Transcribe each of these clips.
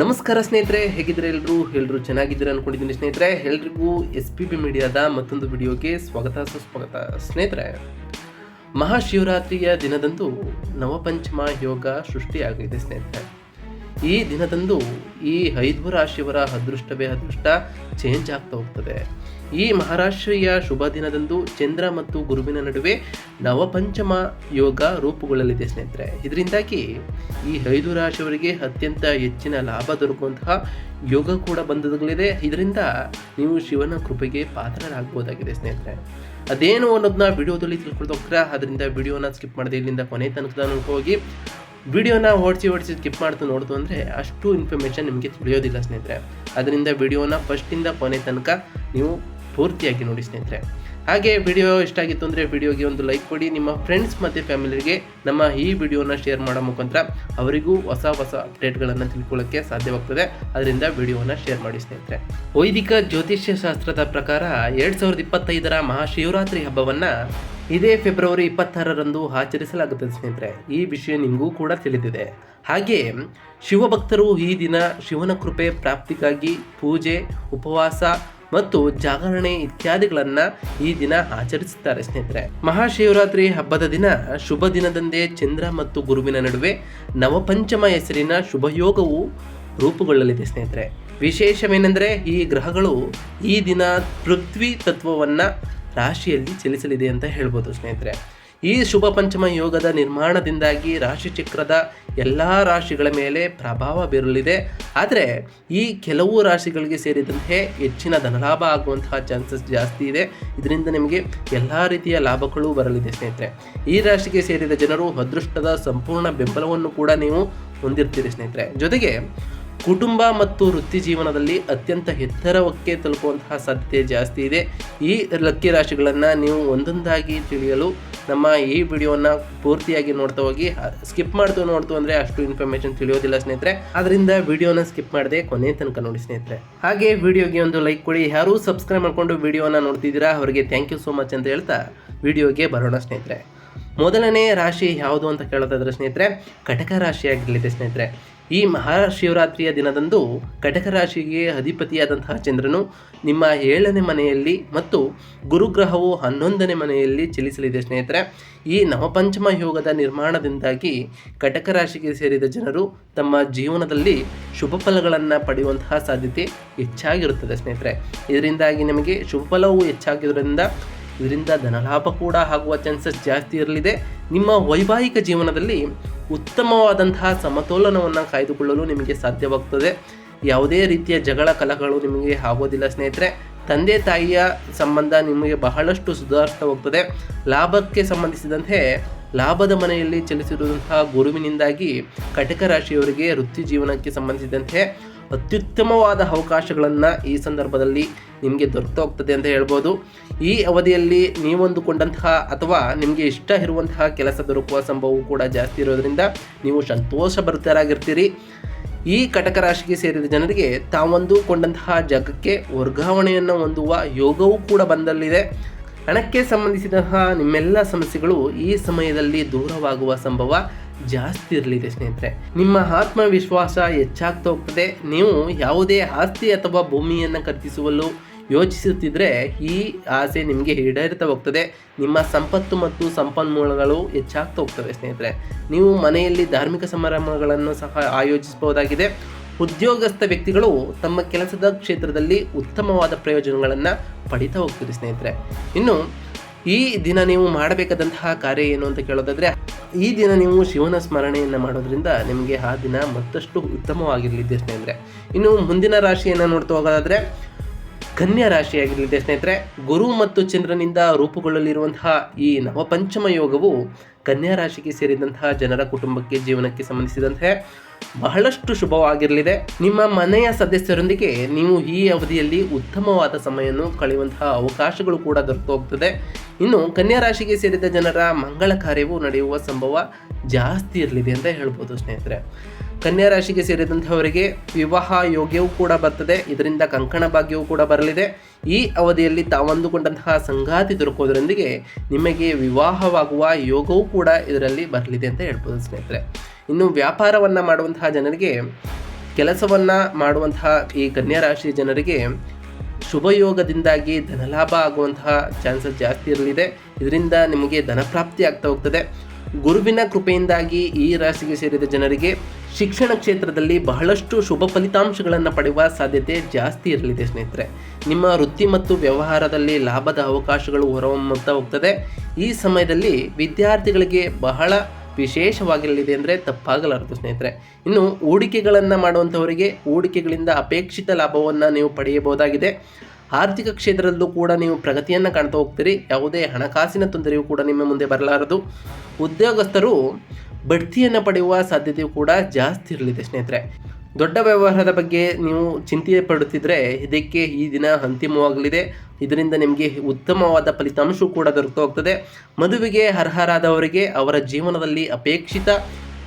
ನಮಸ್ಕಾರ ಸ್ನೇಹಿತರೆ ಹೇಗಿದ್ರೆ ಎಲ್ಲರೂ ಎಲ್ಲರೂ ಚೆನ್ನಾಗಿದ್ದೀರಾ ಅನ್ಕೊಂಡಿದ್ದೀನಿ ಸ್ನೇಹಿತರೆ. ಎಲ್ರಿಗೂ ಎಸ್ ಪಿ ಬಿ ಮೀಡಿಯಾದ ಮತ್ತೊಂದು ವಿಡಿಯೋಗೆ ಸ್ವಾಗತ, ಸುಸ್ವಾಗತ. ಸ್ನೇಹಿತರೆ, ಮಹಾಶಿವರಾತ್ರಿಯ ದಿನದಂದು ನವಪಂಚಮ ಯೋಗ ಸೃಷ್ಟಿಯಾಗಿದೆ ಸ್ನೇಹಿತರೆ. ಈ ದಿನದಂದು ಈ ಐದು ರಾಶಿಯವರ ಅದೃಷ್ಟವೇ ಅದೃಷ್ಟ ಚೇಂಜ್ ಆಗ್ತಾ ಹೋಗ್ತದೆ. ಈ ಮಹಾರಾಷ್ಟ್ರೀಯ ಶುಭ ದಿನದಂದು ಚಂದ್ರ ಮತ್ತು ಗುರುವಿನ ನಡುವೆ ನವಪಂಚಮ ಯೋಗ ರೂಪುಗೊಳ್ಳಲಿದೆ ಸ್ನೇಹಿತರೆ. ಇದರಿಂದಾಗಿ ಈ ಐದು ರಾಶಿಯವರಿಗೆ ಅತ್ಯಂತ ಹೆಚ್ಚಿನ ಲಾಭ ದೊರಕುವಂತಹ ಯೋಗ ಕೂಡ ಬಂದದಗಳಿದೆ ಇದರಿಂದ ನೀವು ಶಿವನ ಕೃಪೆಗೆ ಪಾತ್ರರಾಗಬಹುದಾಗಿದೆ ಸ್ನೇಹಿತರೆ. ಅದೇನು ಅನ್ನೋದನ್ನ ವಿಡಿಯೋದಲ್ಲಿ ತಿಳ್ಕೊಳ್ತಾ ಅದರಿಂದ ವಿಡಿಯೋನ ಸ್ಕಿಪ್ ಮಾಡದೆ ಇಲ್ಲಿಂದ ಕೊನೆ ತನಕ ಹೋಗಿ ವಿಡಿಯೋನ ಓಡಿಸಿ ಓಡಿಸಿ ಸ್ಕಿಪ್ ಮಾಡ್ತು ನೋಡ್ತು ಅಂದರೆ ಅಷ್ಟು ಇನ್ಫಾರ್ಮೇಷನ್ ನಿಮಗೆ ತಿಳಿಯೋದಿಲ್ಲ ಸ್ನೇಹಿತರೆ. ಅದರಿಂದ ವಿಡಿಯೋನ ಫಸ್ಟಿಂದ ಕೊನೆ ತನಕ ನೀವು ಪೂರ್ತಿಯಾಗಿ ನೋಡಿ ಸ್ನೇಹಿತರೆ. ಹಾಗೆ ವಿಡಿಯೋ ಇಷ್ಟ ಆಗಿತ್ತು ಅಂದರೆ ವಿಡಿಯೋಗೆ ಒಂದು ಲೈಕ್ ಕೊಡಿ, ನಿಮ್ಮ ಫ್ರೆಂಡ್ಸ್ ಮತ್ತು ಫ್ಯಾಮಿಲಿಗೆ ನಮ್ಮ ಈ ವಿಡಿಯೋನ ಶೇರ್ ಮಾಡೋ ಮುಖಾಂತರ ಅವರಿಗೂ ಹೊಸ ಹೊಸ ಅಪ್ಡೇಟ್ಗಳನ್ನು ತಿಳ್ಕೊಳ್ಳೋಕ್ಕೆ ಸಾಧ್ಯವಾಗ್ತದೆ. ಅದರಿಂದ ವಿಡಿಯೋನ ಶೇರ್ ಮಾಡಿ ಸ್ನೇಹಿತರೆ. ವೈದಿಕ ಜ್ಯೋತಿಷ್ಯ ಶಾಸ್ತ್ರದ ಪ್ರಕಾರ ಎರಡು ಸಾವಿರದ ಇಪ್ಪತ್ತೈದರ ಮಹಾಶಿವರಾತ್ರಿ ಹಬ್ಬವನ್ನು ಇದೇ ಫೆಬ್ರವರಿ ಇಪ್ಪತ್ತಾರರಂದು ಆಚರಿಸಲಾಗುತ್ತದೆ ಸ್ನೇಹಿತರೆ. ಈ ವಿಷಯ ನಿಮಗೂ ಕೂಡ ತಿಳಿದಿದೆ. ಹಾಗೆ ಶಿವಭಕ್ತರು ಈ ದಿನ ಶಿವನ ಕೃಪೆ, ಪ್ರಾಪ್ತಿಗಾಗಿ ಪೂಜೆ, ಉಪವಾಸ ಮತ್ತು ಜಾಗರಣೆ ಇತ್ಯಾದಿಗಳನ್ನ ಈ ದಿನ ಆಚರಿಸುತ್ತಾರೆ ಸ್ನೇಹಿತರೆ. ಮಹಾಶಿವರಾತ್ರಿ ಹಬ್ಬದ ದಿನ ಶುಭ ದಿನದಂದೇ ಚಂದ್ರ ಮತ್ತು ಗುರುವಿನ ನಡುವೆ ನವಪಂಚಮ ಹೆಸರಿನ ಶುಭಯೋಗವು ರೂಪುಗೊಳ್ಳಲಿದೆ ಸ್ನೇಹಿತರೆ. ವಿಶೇಷವೇನೆಂದರೆ ಈ ಗ್ರಹಗಳು ಈ ದಿನ ಪೃಥ್ವಿ ತತ್ವವನ್ನು ರಾಶಿಯಲ್ಲಿ ಚಲಿಸಲಿದೆ ಅಂತ ಹೇಳ್ಬೋದು ಸ್ನೇಹಿತರೆ. ಈ ಶುಭ ಪಂಚಮ ಯೋಗದ ನಿರ್ಮಾಣದಿಂದಾಗಿ ರಾಶಿಚಕ್ರದ ಎಲ್ಲ ರಾಶಿಗಳ ಮೇಲೆ ಪ್ರಭಾವ ಬೀರಲಿದೆ. ಆದರೆ ಈ ಕೆಲವು ರಾಶಿಗಳಿಗೆ ಸೇರಿದಂತೆ ಹೆಚ್ಚಿನ ಧನಲಾಭ ಆಗುವಂತಹ ಚಾನ್ಸಸ್ ಜಾಸ್ತಿ ಇದೆ. ಇದರಿಂದ ನಿಮಗೆ ಎಲ್ಲ ರೀತಿಯ ಲಾಭಗಳು ಬರಲಿದೆ ಸ್ನೇಹಿತರೆ. ಈ ರಾಶಿಗೆ ಸೇರಿದ ಜನರು ಅದೃಷ್ಟದ ಸಂಪೂರ್ಣ ಬೆಂಬಲವನ್ನು ಕೂಡ ನೀವು ಹೊಂದಿರ್ತೀರಿ ಸ್ನೇಹಿತರೆ. ಜೊತೆಗೆ ಕುಟುಂಬ ಮತ್ತು ವೃತ್ತಿ ಜೀವನದಲ್ಲಿ ಅತ್ಯಂತ ಎತ್ತರಕ್ಕೆ ತಲುಪುವಂತಹ ಸಾಧ್ಯತೆ ಜಾಸ್ತಿ ಇದೆ. ಈ ಲಕ್ಕಿ ರಾಶಿಗಳನ್ನು ನೀವು ಒಂದೊಂದಾಗಿ ತಿಳಿಯಲು ನಮ್ಮ ಈ ವಿಡಿಯೋನ ಪೂರ್ತಿಯಾಗಿ ನೋಡ್ತಾ ಹೋಗಿ ಸ್ಕಿಪ್ ಮಾಡ್ತು ನೋಡ್ತು ಅಂದರೆ ಅಷ್ಟು ಇನ್ಫಾರ್ಮೇಷನ್ ತಿಳಿಯೋದಿಲ್ಲ ಸ್ನೇಹಿತರೆ. ಅದರಿಂದ ವಿಡಿಯೋನ ಸ್ಕಿಪ್ ಮಾಡದೆ ಕೊನೆ ತನಕ ನೋಡಿ ಸ್ನೇಹಿತರೆ. ಹಾಗೆ ವಿಡಿಯೋಗೆ ಒಂದು ಲೈಕ್ ಕೊಡಿ. ಯಾರೂ ಸಬ್ಸ್ಕ್ರೈಬ್ ಮಾಡ್ಕೊಂಡು ವಿಡಿಯೋನ ನೋಡ್ತಿದ್ದೀರಾ, ಅವರಿಗೆ ಥ್ಯಾಂಕ್ ಯು ಸೋ ಮಚ್ ಅಂತ ಹೇಳ್ತಾ ವಿಡಿಯೋಗೆ ಬರೋಣ ಸ್ನೇಹಿತರೆ. ಮೊದಲನೇ ರಾಶಿ ಯಾವುದು ಅಂತ ಕೇಳೋದಾದ್ರೆ ಸ್ನೇಹಿತರೆ, ಕಟಕ ರಾಶಿಯಾಗಿರಲಿದೆ ಸ್ನೇಹಿತರೆ. ಈ ಮಹಾಶಿವರಾತ್ರಿಯ ದಿನದಂದು ಕಟಕ ರಾಶಿಗೆ ಅಧಿಪತಿಯಾದಂತಹ ಚಂದ್ರನು ನಿಮ್ಮ ಏಳನೇ ಮನೆಯಲ್ಲಿ ಮತ್ತು ಗುರುಗ್ರಹವು ಹನ್ನೊಂದನೇ ಮನೆಯಲ್ಲಿ ಚಲಿಸಲಿದೆ ಸ್ನೇಹಿತರೆ. ಈ ನವಪಂಚಮ ಯೋಗದ ನಿರ್ಮಾಣದಿಂದಾಗಿ ಕಟಕ ರಾಶಿಗೆ ಸೇರಿದ ಜನರು ತಮ್ಮ ಜೀವನದಲ್ಲಿ ಶುಭ ಫಲಗಳನ್ನು ಪಡೆಯುವಂತಹ ಸಾಧ್ಯತೆ ಹೆಚ್ಚಾಗಿರುತ್ತದೆ ಸ್ನೇಹಿತರೆ. ಇದರಿಂದಾಗಿ ನಿಮಗೆ ಶುಭ ಫಲವು ಹೆಚ್ಚಾಗಿರೋದ್ರಿಂದ ಇದರಿಂದ ಧನಲಾಭ ಕೂಡ ಆಗುವ ಚಾನ್ಸಸ್ ಜಾಸ್ತಿ ಇರಲಿದೆ. ನಿಮ್ಮ ವೈವಾಹಿಕ ಜೀವನದಲ್ಲಿ ಉತ್ತಮವಾದಂತಹ ಸಮತೋಲನವನ್ನು ಕಾಯ್ದುಕೊಳ್ಳಲು ನಿಮಗೆ ಸಾಧ್ಯವಾಗ್ತದೆ. ಯಾವುದೇ ರೀತಿಯ ಜಗಳ ಕಲಹಗಳು ನಿಮಗೆ ಆಗೋದಿಲ್ಲ ಸ್ನೇಹಿತರೆ. ತಂದೆ ತಾಯಿಯ ಸಂಬಂಧ ನಿಮಗೆ ಬಹಳಷ್ಟು ಸುಧಾರಿಸ್ತಾ ಲಾಭಕ್ಕೆ ಸಂಬಂಧಿಸಿದಂತೆ ಲಾಭದ ಮನೆಯಲ್ಲಿ ಚಲಿಸಿರುವಂತಹ ಗುರುವಿನಿಂದಾಗಿ ಕಟಕ ರಾಶಿಯವರಿಗೆ ವೃತ್ತಿ ಜೀವನಕ್ಕೆ ಸಂಬಂಧಿಸಿದಂತೆ ಅತ್ಯುತ್ತಮವಾದ ಅವಕಾಶಗಳನ್ನು ಈ ಸಂದರ್ಭದಲ್ಲಿ ನಿಮಗೆ ದೊರೆತು ಹೋಗ್ತದೆ ಅಂತ ಹೇಳ್ಬೋದು. ಈ ಅವಧಿಯಲ್ಲಿ ನೀವೊಂದುಕೊಂಡಂತಹ ಅಥವಾ ನಿಮಗೆ ಇಷ್ಟ ಇರುವಂತಹ ಕೆಲಸ ದೊರಕುವ ಸಂಭವವು ಕೂಡ ಜಾಸ್ತಿ ಇರೋದರಿಂದ ನೀವು ಸಂತೋಷ ಭರಿತರಾಗಿರ್ತೀರಿ. ಈ ಕಟಕ ರಾಶಿಗೆ ಸೇರಿದ ಜನರಿಗೆ ತಾವೊಂದುಕೊಂಡಂತಹ ಜಾಗಕ್ಕೆ ವರ್ಗಾವಣೆಯನ್ನು ಹೊಂದುವ ಯೋಗವೂ ಕೂಡ ಬಂದಲ್ಲಿದೆ. ಹಣಕ್ಕೆ ಸಂಬಂಧಿಸಿದಂತಹ ನಿಮ್ಮೆಲ್ಲ ಸಮಸ್ಯೆಗಳು ಈ ಸಮಯದಲ್ಲಿ ದೂರವಾಗುವ ಸಂಭವ ಜಾಸ್ತಿ ಇರಲಿದೆ ಸ್ನೇಹಿತರೆ. ನಿಮ್ಮ ಆತ್ಮವಿಶ್ವಾಸ ಹೆಚ್ಚಾಗ್ತಾ ಹೋಗ್ತದೆ. ನೀವು ಯಾವುದೇ ಆಸ್ತಿ ಅಥವಾ ಭೂಮಿಯನ್ನು ಖರೀದಿಸುವಲ್ಲೂ ಯೋಚಿಸುತ್ತಿದ್ದರೆ ಈ ಆಸೆ ನಿಮಗೆ ಈಡೇರ್ತಾ ಹೋಗ್ತದೆ. ನಿಮ್ಮ ಸಂಪತ್ತು ಮತ್ತು ಸಂಪನ್ಮೂಲಗಳು ಹೆಚ್ಚಾಗ್ತಾ ಹೋಗ್ತವೆ ಸ್ನೇಹಿತರೆ. ನೀವು ಮನೆಯಲ್ಲಿ ಧಾರ್ಮಿಕ ಸಮಾರಂಭಗಳನ್ನು ಸಹ ಆಯೋಜಿಸಬಹುದಾಗಿದೆ. ಉದ್ಯೋಗಸ್ಥ ವ್ಯಕ್ತಿಗಳು ತಮ್ಮ ಕೆಲಸದ ಕ್ಷೇತ್ರದಲ್ಲಿ ಉತ್ತಮವಾದ ಪ್ರಯೋಜನಗಳನ್ನು ಪಡಿತಾ ಹೋಗ್ತೀರಿ ಸ್ನೇಹಿತರೆ. ಇನ್ನು ಈ ದಿನ ನೀವು ಮಾಡಬೇಕಾದಂತಹ ಕಾರ್ಯ ಏನು ಅಂತ ಕೇಳೋದಾದರೆ, ಈ ದಿನ ನೀವು ಶಿವನ ಸ್ಮರಣೆಯನ್ನು ಮಾಡೋದ್ರಿಂದ ನಿಮಗೆ ಆ ದಿನ ಮತ್ತಷ್ಟು ಉತ್ತಮವಾಗಿರಲಿದೆ, ಸ್ನೇಹಿತರೆ. ಇನ್ನು ಮುಂದಿನ ರಾಶಿಯನ್ನು ನೋಡ್ತಾ ಹೋಗೋದಾದರೆ ಕನ್ಯಾ ರಾಶಿಯಾಗಿರಲಿದೆ ಸ್ನೇಹಿತರೆ, ಗುರು ಮತ್ತು ಚಂದ್ರನಿಂದ ರೂಪುಗೊಳ್ಳಲಿರುವಂತಹ ಈ ನವಪಂಚಮ ಯೋಗವು ಕನ್ಯಾ ರಾಶಿಗೆ ಸೇರಿದಂತಹ ಜನರ ಕುಟುಂಬಕ್ಕೆ ಜೀವನಕ್ಕೆ ಸಂಬಂಧಿಸಿದಂತೆ ಬಹಳಷ್ಟು ಶುಭವಾಗಿರಲಿದೆ. ನಿಮ್ಮ ಮನೆಯ ಸದಸ್ಯರೊಂದಿಗೆ ನೀವು ಈ ಅವಧಿಯಲ್ಲಿ ಉತ್ತಮವಾದ ಸಮಯವನ್ನು ಕಳೆಯುವಂತಹ ಅವಕಾಶಗಳು ಕೂಡ ದೊರಕು ಹೋಗ್ತದೆ ಇನ್ನು ಕನ್ಯಾ ರಾಶಿಗೆ ಸೇರಿದ ಜನರ ಮಂಗಳ ಕಾರ್ಯವು ನಡೆಯುವ ಸಂಭವ ಜಾಸ್ತಿ ಇರಲಿದೆ ಅಂತ ಹೇಳ್ಬೋದು ಸ್ನೇಹಿತರೆ. ಕನ್ಯಾ ರಾಶಿಗೆ ಸೇರಿದಂಥವರಿಗೆ ವಿವಾಹ ಯೋಗ್ಯವೂ ಕೂಡ ಬರ್ತದೆ. ಇದರಿಂದ ಕಂಕಣ ಭಾಗ್ಯವೂ ಕೂಡ ಬರಲಿದೆ. ಈ ಅವಧಿಯಲ್ಲಿ ತಾವಂದುಕೊಂಡಂತಹ ಸಂಗಾತಿ ದೊರಕೋದರೊಂದಿಗೆ ನಿಮಗೆ ವಿವಾಹವಾಗುವ ಯೋಗವೂ ಕೂಡ ಇದರಲ್ಲಿ ಬರಲಿದೆ ಅಂತ ಹೇಳ್ಬೋದು ಸ್ನೇಹಿತರೆ. ಇನ್ನು ವ್ಯಾಪಾರವನ್ನು ಮಾಡುವಂತಹ ಜನರಿಗೆ, ಕೆಲಸವನ್ನು ಮಾಡುವಂತಹ ಈ ಕನ್ಯಾ ರಾಶಿಯ ಜನರಿಗೆ ಶುಭಯೋಗದಿಂದಾಗಿ ಧನಲಾಭ ಆಗುವಂತಹ ಚಾನ್ಸಸ್ ಜಾಸ್ತಿ ಇರಲಿದೆ. ಇದರಿಂದ ನಿಮಗೆ ಧನ ಪ್ರಾಪ್ತಿ ಆಗ್ತಾ ಹೋಗ್ತದೆ. ಗುರುವಿನ ಕೃಪೆಯಿಂದಾಗಿ ಈ ರಾಶಿಗೆ ಸೇರಿದ ಜನರಿಗೆ ಶಿಕ್ಷಣ ಕ್ಷೇತ್ರದಲ್ಲಿ ಬಹಳಷ್ಟು ಶುಭ ಫಲಿತಾಂಶಗಳನ್ನು ಪಡೆಯುವ ಸಾಧ್ಯತೆ ಜಾಸ್ತಿ ಇರಲಿದೆ ಸ್ನೇಹಿತರೆ. ನಿಮ್ಮ ವೃತ್ತಿ ಮತ್ತು ವ್ಯವಹಾರದಲ್ಲಿ ಲಾಭದ ಅವಕಾಶಗಳು ಹೊರಹೊಮ್ಮುತ್ತಾ ಹೋಗ್ತದೆ. ಈ ಸಮಯದಲ್ಲಿ ವಿದ್ಯಾರ್ಥಿಗಳಿಗೆ ಬಹಳ ವಿಶೇಷವಾಗಿರಲಿದೆ ಅಂದರೆ ತಪ್ಪಾಗಲಾರದು ಸ್ನೇಹಿತರೆ. ಇನ್ನು ಹೂಡಿಕೆಗಳನ್ನು ಮಾಡುವಂಥವರಿಗೆ ಹೂಡಿಕೆಗಳಿಂದ ಅಪೇಕ್ಷಿತ ಲಾಭವನ್ನು ನೀವು ಪಡೆಯಬಹುದಾಗಿದೆ. ಆರ್ಥಿಕ ಕ್ಷೇತ್ರದಲ್ಲೂ ಕೂಡ ನೀವು ಪ್ರಗತಿಯನ್ನು ಕಾಣ್ತಾ ಹೋಗ್ತೀರಿ. ಯಾವುದೇ ಹಣಕಾಸಿನ ತೊಂದರೆಯೂ ಕೂಡ ನಿಮ್ಮ ಮುಂದೆ ಬರಲಾರದು. ಉದ್ಯೋಗಸ್ಥರು ಬಡ್ತಿಯನ್ನು ಪಡೆಯುವ ಸಾಧ್ಯತೆಯು ಕೂಡ ಜಾಸ್ತಿ ಇರಲಿದೆ, ಸ್ನೇಹಿತರೆ. ದೊಡ್ಡ ವ್ಯವಹಾರದ ಬಗ್ಗೆ ನೀವು ಚಿಂತೆ ಪಡುತ್ತಿದ್ದರೆ ಇದಕ್ಕೆ ಈ ದಿನ ಅಂತಿಮವಾಗಲಿದೆ. ಇದರಿಂದ ನಿಮಗೆ ಉತ್ತಮವಾದ ಫಲಿತಾಂಶ ಕೂಡ ದೊರಕು ಹೋಗ್ತದೆ. ಮದುವೆಗೆ ಅರ್ಹರಾದವರಿಗೆ ಅವರ ಜೀವನದಲ್ಲಿ ಅಪೇಕ್ಷಿತ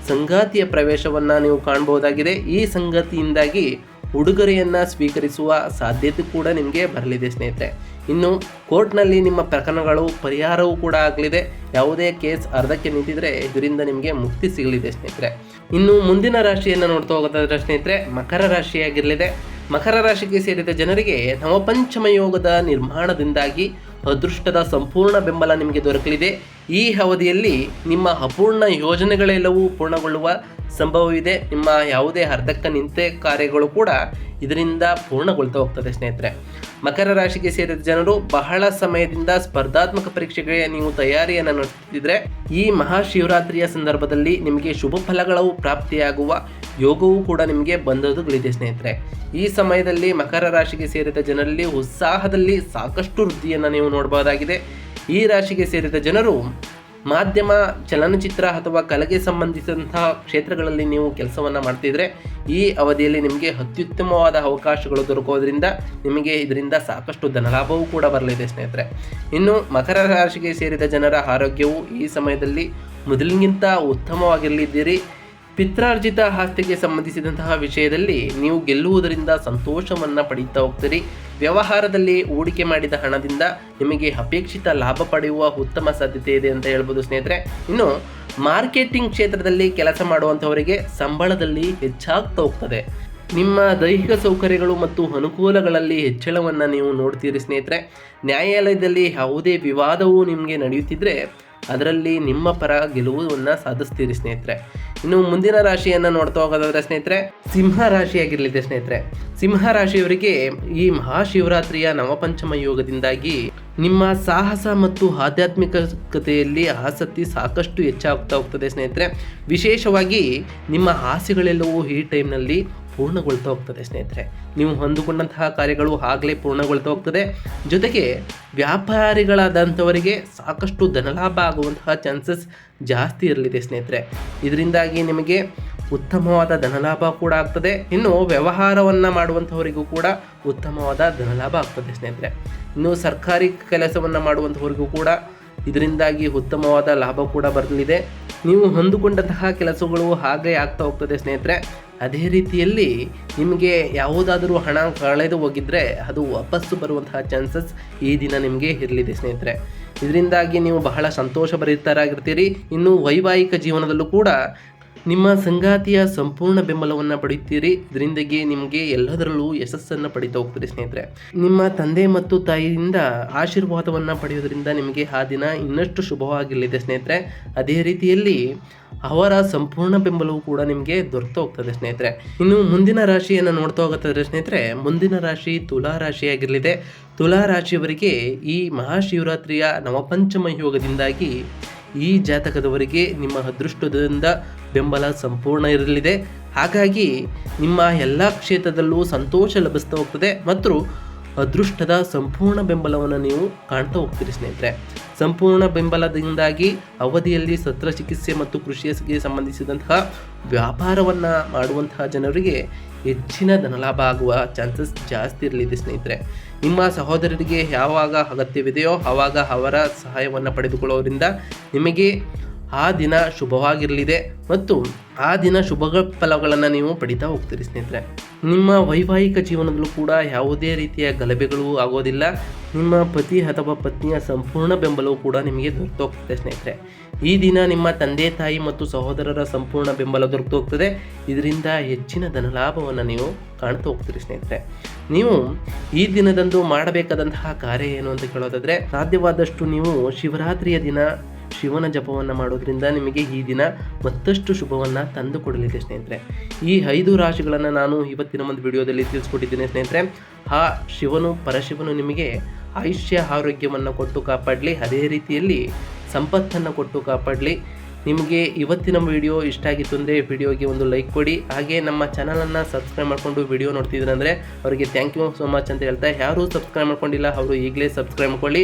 ಸಂಗಾತಿಯ ಪ್ರವೇಶವನ್ನು ನೀವು ಕಾಣಬಹುದಾಗಿದೆ. ಈ ಸಂಗತಿಯಿಂದಾಗಿ ಉಡುಗೊರೆಯನ್ನು ಸ್ವೀಕರಿಸುವ ಸಾಧ್ಯತೆ ಕೂಡ ನಿಮಗೆ ಬರಲಿದೆ ಸ್ನೇಹಿತರೆ. ಇನ್ನು ಕೋರ್ಟ್ನಲ್ಲಿ ನಿಮ್ಮ ಪ್ರಕರಣಗಳು, ಪರಿಹಾರವೂ ಕೂಡ ಆಗಲಿದೆ. ಯಾವುದೇ ಕೇಸ್ ಅರ್ಧಕ್ಕೆ ನಿಂತಿದ್ರೆ ಇದರಿಂದ ನಿಮಗೆ ಮುಕ್ತಿ ಸಿಗಲಿದೆ ಸ್ನೇಹಿತರೆ. ಇನ್ನು ಮುಂದಿನ ರಾಶಿಯನ್ನು ನೋಡ್ತಾ ಹೋಗೋದಾದ್ರೆ ಸ್ನೇಹಿತರೆ, ಮಕರ ರಾಶಿಯಾಗಿರಲಿದೆ. ಮಕರ ರಾಶಿಗೆ ಸೇರಿದ ಜನರಿಗೆ ನವಪಂಚಮ ಯೋಗದ ನಿರ್ಮಾಣದಿಂದಾಗಿ ಅದೃಷ್ಟದ ಸಂಪೂರ್ಣ ಬೆಂಬಲ ನಿಮಗೆ ದೊರಕಲಿದೆ. ಈ ಅವಧಿಯಲ್ಲಿ ನಿಮ್ಮ ಅಪೂರ್ಣ ಯೋಜನೆಗಳೆಲ್ಲವೂ ಪೂರ್ಣಗೊಳ್ಳುವ ಸಂಭವವಿದೆ. ನಿಮ್ಮ ಯಾವುದೇ ಅರ್ಧಕ್ಕ ನಿಂತೆ ಕಾರ್ಯಗಳು ಕೂಡ ಇದರಿಂದ ಪೂರ್ಣಗೊಳ್ತಾ ಹೋಗ್ತದೆ ಸ್ನೇಹಿತರೆ. ಮಕರ ರಾಶಿಗೆ ಸೇರಿದ ಜನರು ಬಹಳ ಸಮಯದಿಂದ ಸ್ಪರ್ಧಾತ್ಮಕ ಪರೀಕ್ಷೆಗೆ ನೀವು ತಯಾರಿಯನ್ನು ನಡೆಸುತ್ತಿದ್ದರೆ ಈ ಮಹಾಶಿವರಾತ್ರಿಯ ಸಂದರ್ಭದಲ್ಲಿ ನಿಮಗೆ ಶುಭ ಫಲಗಳು ಪ್ರಾಪ್ತಿಯಾಗುವ ಯೋಗವೂ ಕೂಡ ನಿಮಗೆ ಬಂದದುಗಳಿದೆ ಸ್ನೇಹಿತರೆ. ಈ ಸಮಯದಲ್ಲಿ ಮಕರ ರಾಶಿಗೆ ಸೇರಿದ ಜನರಲ್ಲಿ ಉತ್ಸಾಹದಲ್ಲಿ ಸಾಕಷ್ಟು ವೃದ್ಧಿಯನ್ನು ನೀವು ನೋಡಬಹುದಾಗಿದೆ ಈ ರಾಶಿಗೆ ಸೇರಿದ ಜನರು ಮಾಧ್ಯಮ, ಚಲನಚಿತ್ರ ಅಥವಾ ಕಲೆಗೆ ಸಂಬಂಧಿಸಿದಂತಹ ಕ್ಷೇತ್ರಗಳಲ್ಲಿ ನೀವು ಕೆಲಸವನ್ನು ಮಾಡ್ತಿದ್ರೆ ಈ ಅವಧಿಯಲ್ಲಿ ನಿಮಗೆ ಅತ್ಯುತ್ತಮವಾದ ಅವಕಾಶಗಳು ದೊರಕೋದ್ರಿಂದ ನಿಮಗೆ ಇದರಿಂದ ಸಾಕಷ್ಟು ಧನಲಾಭವೂ ಕೂಡ ಬರಲಿದೆ ಸ್ನೇಹಿತರೆ. ಇನ್ನು ಮಕರ ರಾಶಿಗೆ ಸೇರಿದ ಜನರ ಆರೋಗ್ಯವು ಈ ಸಮಯದಲ್ಲಿ ಮೊದಲಿಗಿಂತ ಉತ್ತಮವಾಗಿರಲಿದ್ದೀರಿ. ಪಿತ್ರಾರ್ಜಿತ ಆಸ್ತಿಗೆ ಸಂಬಂಧಿಸಿದಂತಹ ವಿಷಯದಲ್ಲಿ ನೀವು ಗೆಲ್ಲುವುದರಿಂದ ಸಂತೋಷವನ್ನು ಪಡೆಯುತ್ತಾ ಹೋಗ್ತೀರಿ. ವ್ಯವಹಾರದಲ್ಲಿ ಹೂಡಿಕೆ ಮಾಡಿದ ಹಣದಿಂದ ನಿಮಗೆ ಅಪೇಕ್ಷಿತ ಲಾಭ ಪಡೆಯುವ ಉತ್ತಮ ಸಾಧ್ಯತೆ ಇದೆ ಅಂತ ಹೇಳ್ಬೋದು ಸ್ನೇಹಿತರೆ. ಇನ್ನು ಮಾರ್ಕೆಟಿಂಗ್ ಕ್ಷೇತ್ರದಲ್ಲಿ ಕೆಲಸ ಮಾಡುವಂಥವರಿಗೆ ಸಂಬಳದಲ್ಲಿ ಹೆಚ್ಚಾಗ್ತಾ ಹೋಗ್ತದೆ. ನಿಮ್ಮ ದೈಹಿಕ ಸೌಕರ್ಯಗಳು ಮತ್ತು ಅನುಕೂಲಗಳಲ್ಲಿ ಹೆಚ್ಚಳವನ್ನು ನೀವು ನೋಡ್ತೀರಿ ಸ್ನೇಹಿತರೆ. ನ್ಯಾಯಾಲಯದಲ್ಲಿ ಯಾವುದೇ ವಿವಾದವು ನಿಮಗೆ ನಡೆಯುತ್ತಿದ್ದರೆ ಅದರಲ್ಲಿ ನಿಮ್ಮ ಪರ ಗೆಲುವನ್ನು ಸಾಧಿಸ್ತೀರಿ ಸ್ನೇಹಿತರೆ. ಇನ್ನು ಮುಂದಿನ ರಾಶಿಯನ್ನು ನೋಡ್ತಾ ಹೋಗೋದಾದ್ರೆ ಸ್ನೇಹಿತರೆ, ಸಿಂಹ ರಾಶಿಯಾಗಿರಲಿದೆ ಸ್ನೇಹಿತರೆ. ಸಿಂಹ ರಾಶಿಯವರಿಗೆ ಈ ಮಹಾಶಿವರಾತ್ರಿಯ ನವಪಂಚಮ ಯೋಗದಿಂದಾಗಿ ನಿಮ್ಮ ಸಾಹಸ ಮತ್ತು ಆಧ್ಯಾತ್ಮಿಕತೆಯಲ್ಲಿ ಆಸಕ್ತಿ ಸಾಕಷ್ಟು ಹೆಚ್ಚಾಗ್ತಾ ಹೋಗ್ತದೆ ಸ್ನೇಹಿತರೆ. ವಿಶೇಷವಾಗಿ ನಿಮ್ಮ ಆಸೆಗಳೆಲ್ಲವೂ ಈ ಟೈಮ್ನಲ್ಲಿ ಪೂರ್ಣಗೊಳ್ತಾ ಹೋಗ್ತದೆ, ಸ್ನೇಹಿತರೆ. ನೀವು ಹೊಂದಿಕೊಂಡಂತಹ ಕಾರ್ಯಗಳು ಆಗಲೇ ಪೂರ್ಣಗೊಳ್ತಾ ಹೋಗ್ತದೆ. ಜೊತೆಗೆ ವ್ಯಾಪಾರಿಗಳಾದಂಥವರಿಗೆ ಸಾಕಷ್ಟು ಧನಲಾಭ ಆಗುವಂತಹ ಚಾನ್ಸಸ್ ಜಾಸ್ತಿ ಇರಲಿದೆ, ಸ್ನೇಹಿತರೆ. ಇದರಿಂದಾಗಿ ನಿಮಗೆ ಉತ್ತಮವಾದ ಧನಲಾಭ ಕೂಡ ಆಗ್ತದೆ. ಇನ್ನು ವ್ಯವಹಾರವನ್ನು ಮಾಡುವಂಥವರಿಗೂ ಕೂಡ ಉತ್ತಮವಾದ ಧನಲಾಭ ಆಗ್ತದೆ, ಸ್ನೇಹಿತರೆ. ಇನ್ನು ಸರ್ಕಾರಿ ಕೆಲಸವನ್ನು ಮಾಡುವಂಥವರಿಗೂ ಕೂಡ ಇದರಿಂದಾಗಿ ಉತ್ತಮವಾದ ಲಾಭ ಕೂಡ ಬರಲಿದೆ. ನೀವು ಹೊಂದಿಕೊಂಡಂತಹ ಕೆಲಸಗಳು ಹಾಗೆ ಆಗ್ತಾ ಹೋಗ್ತದೆ, ಸ್ನೇಹಿತರೆ. ಅದೇ ರೀತಿಯಲ್ಲಿ ನಿಮಗೆ ಯಾವುದಾದರೂ ಹಣ ಕಳೆದು ಹೋಗಿದ್ರೆ ಅದು ವಾಪಸ್ಸು ಬರುವಂತಹ ಚಾನ್ಸಸ್ ಈ ದಿನ ನಿಮಗೆ ಇರಲಿದೆ ಸ್ನೇಹಿತರೆ. ಇದರಿಂದಾಗಿ ನೀವು ಬಹಳ ಸಂತೋಷ ಭರಿತರಾಗಿರ್ತೀರಿ ಇನ್ನು ವೈವಾಹಿಕ ಜೀವನದಲ್ಲೂ ಕೂಡ ನಿಮ್ಮ ಸಂಗಾತಿಯ ಸಂಪೂರ್ಣ ಬೆಂಬಲವನ್ನು ಪಡೆಯುತ್ತೀರಿ. ಇದರಿಂದಾಗಿ ನಿಮಗೆ ಎಲ್ಲದರಲ್ಲೂ ಯಶಸ್ಸನ್ನು ಪಡಿತಾ ಹೋಗ್ತೀರಿ ಸ್ನೇಹಿತರೆ. ನಿಮ್ಮ ತಂದೆ ಮತ್ತು ತಾಯಿಯಿಂದ ಆಶೀರ್ವಾದವನ್ನು ಪಡೆಯೋದ್ರಿಂದ ನಿಮಗೆ ಆ ದಿನ ಇನ್ನಷ್ಟು ಶುಭವಾಗಿರಲಿದೆ ಸ್ನೇಹಿತರೆ. ಅದೇ ರೀತಿಯಲ್ಲಿ ಅವರ ಸಂಪೂರ್ಣ ಬೆಂಬಲವು ಕೂಡ ನಿಮಗೆ ದೊರೆತು ಹೋಗ್ತದೆ ಸ್ನೇಹಿತರೆ. ಇನ್ನು ಮುಂದಿನ ರಾಶಿಯನ್ನು ನೋಡ್ತಾ ಹೋಗುತ್ತದೆ ಸ್ನೇಹಿತರೆ, ಮುಂದಿನ ರಾಶಿ ತುಲಾ ರಾಶಿಯಾಗಿರಲಿದೆ. ತುಲಾ ರಾಶಿಯವರಿಗೆ ಈ ಮಹಾಶಿವರಾತ್ರಿಯ ನವಪಂಚಮ ಯೋಗದಿಂದಾಗಿ ಈ ಜಾತಕದವರಿಗೆ ನಿಮ್ಮ ಅದೃಷ್ಟದಿಂದ ಬೆಂಬಲ ಸಂಪೂರ್ಣ ಇರಲಿದೆ. ಹಾಗಾಗಿ ನಿಮ್ಮ ಎಲ್ಲ ಕ್ಷೇತ್ರದಲ್ಲೂ ಸಂತೋಷ ಲಭಿಸ್ತಾ ಹೋಗ್ತದೆ ಮತ್ತು ಅದೃಷ್ಟದ ಸಂಪೂರ್ಣ ಬೆಂಬಲವನ್ನು ನೀವು ಕಾಣ್ತಾ ಹೋಗ್ತೀರಿ ಸ್ನೇಹಿತರೆ. ಸಂಪೂರ್ಣ ಬೆಂಬಲದಿಂದಾಗಿ ಅವಧಿಯಲ್ಲಿ ಶಸ್ತ್ರಚಿಕಿತ್ಸೆ ಮತ್ತು ಕೃಷಿಗೆ ಸಂಬಂಧಿಸಿದಂತಹ ವ್ಯಾಪಾರವನ್ನು ಮಾಡುವಂತಹ ಜನರಿಗೆ ಹೆಚ್ಚಿನ ಧನಲಾಭ ಆಗುವ ಚಾನ್ಸಸ್ ಜಾಸ್ತಿ ಇರಲಿದೆ ಸ್ನೇಹಿತರೆ. ನಿಮ್ಮ ಸಹೋದರರಿಗೆ ಯಾವಾಗ ಅಗತ್ಯವಿದೆಯೋ ಆವಾಗ ಅವರ ಸಹಾಯವನ್ನು ಪಡೆದುಕೊಳ್ಳೋದ್ರಿಂದ ನಿಮಗೆ ಆ ದಿನ ಶುಭವಾಗಿರಲಿದೆ ಮತ್ತು ಆ ದಿನ ಶುಭ ಫಲಗಳನ್ನು ನೀವು ಪಡಿತಾ ಹೋಗ್ತೀರಿ ಸ್ನೇಹಿತರೆ. ನಿಮ್ಮ ವೈವಾಹಿಕ ಜೀವನದಲ್ಲೂ ಕೂಡ ಯಾವುದೇ ರೀತಿಯ ಗಲಭೆಗಳು ಆಗೋದಿಲ್ಲ. ನಿಮ್ಮ ಪತಿ ಅಥವಾ ಪತ್ನಿಯ ಸಂಪೂರ್ಣ ಬೆಂಬಲವು ಕೂಡ ನಿಮಗೆ ದೊರೆತು ಹೋಗ್ತದೆ ಸ್ನೇಹಿತರೆ. ಈ ದಿನ ನಿಮ್ಮ ತಂದೆ, ತಾಯಿ ಮತ್ತು ಸಹೋದರರ ಸಂಪೂರ್ಣ ಬೆಂಬಲ ದೊರೆತು ಹೋಗ್ತದೆ. ಇದರಿಂದ ಹೆಚ್ಚಿನ ಧನಲಾಭವನ್ನು ನೀವು ಕಾಣ್ತಾ ಹೋಗ್ತೀರಿ ಸ್ನೇಹಿತರೆ. ನೀವು ಈ ದಿನದಂದು ಮಾಡಬೇಕಾದಂತಹ ಕಾರ್ಯ ಏನು ಅಂತ ಕೇಳೋದಾದರೆ, ಸಾಧ್ಯವಾದಷ್ಟು ನೀವು ಶಿವರಾತ್ರಿಯ ದಿನ ಶಿವನ ಜಪವನ್ನು ಮಾಡೋದ್ರಿಂದ ನಿಮಗೆ ಈ ದಿನ ಮತ್ತಷ್ಟು ಶುಭವನ್ನು ತಂದು ಕೊಡಲಿದೆ ಸ್ನೇಹಿತರೆ. ಈ ಐದು ರಾಶಿಗಳನ್ನು ನಾನು ಇವತ್ತಿನ ಒಂದು ವಿಡಿಯೋದಲ್ಲಿ ತಿಳಿಸ್ಕೊಟ್ಟಿದ್ದೀನಿ ಸ್ನೇಹಿತರೆ. ಆ ಶಿವನು ಪರಶಿವನು ನಿಮಗೆ ಆಯುಷ್ಯ ಆರೋಗ್ಯವನ್ನು ಕೊಟ್ಟು ಕಾಪಾಡಲಿ, ಅದೇ ರೀತಿಯಲ್ಲಿ ಸಂಪತ್ತನ್ನು ಕೊಟ್ಟು ಕಾಪಾಡಲಿ. ನಿಮಗೆ ಇವತ್ತಿನ ವಿಡಿಯೋ ಇಷ್ಟ ಆಗಿತ್ತು ಅಂದರೆ ವಿಡಿಯೋಗೆ ಒಂದು ಲೈಕ್ ಕೊಡಿ. ಹಾಗೆ ನಮ್ಮ ಚಾನಲನ್ನು ಸಬ್ಸ್ಕ್ರೈಬ್ ಮಾಡಿಕೊಂಡು ವಿಡಿಯೋ ನೋಡ್ತಿದ್ರೆ ಅಂದರೆ ಅವರಿಗೆ ಥ್ಯಾಂಕ್ ಯು ಸೋ ಮಚ್ ಅಂತ ಹೇಳ್ತಾ ಯಾರೂ ಸಬ್ಸ್ಕ್ರೈಬ್ ಮಾಡ್ಕೊಂಡಿಲ್ಲ, ಅವರು ಈಗಲೇ ಸಬ್ಸ್ಕ್ರೈಬ್ ಮಾಡ್ಕೊಳ್ಳಿ.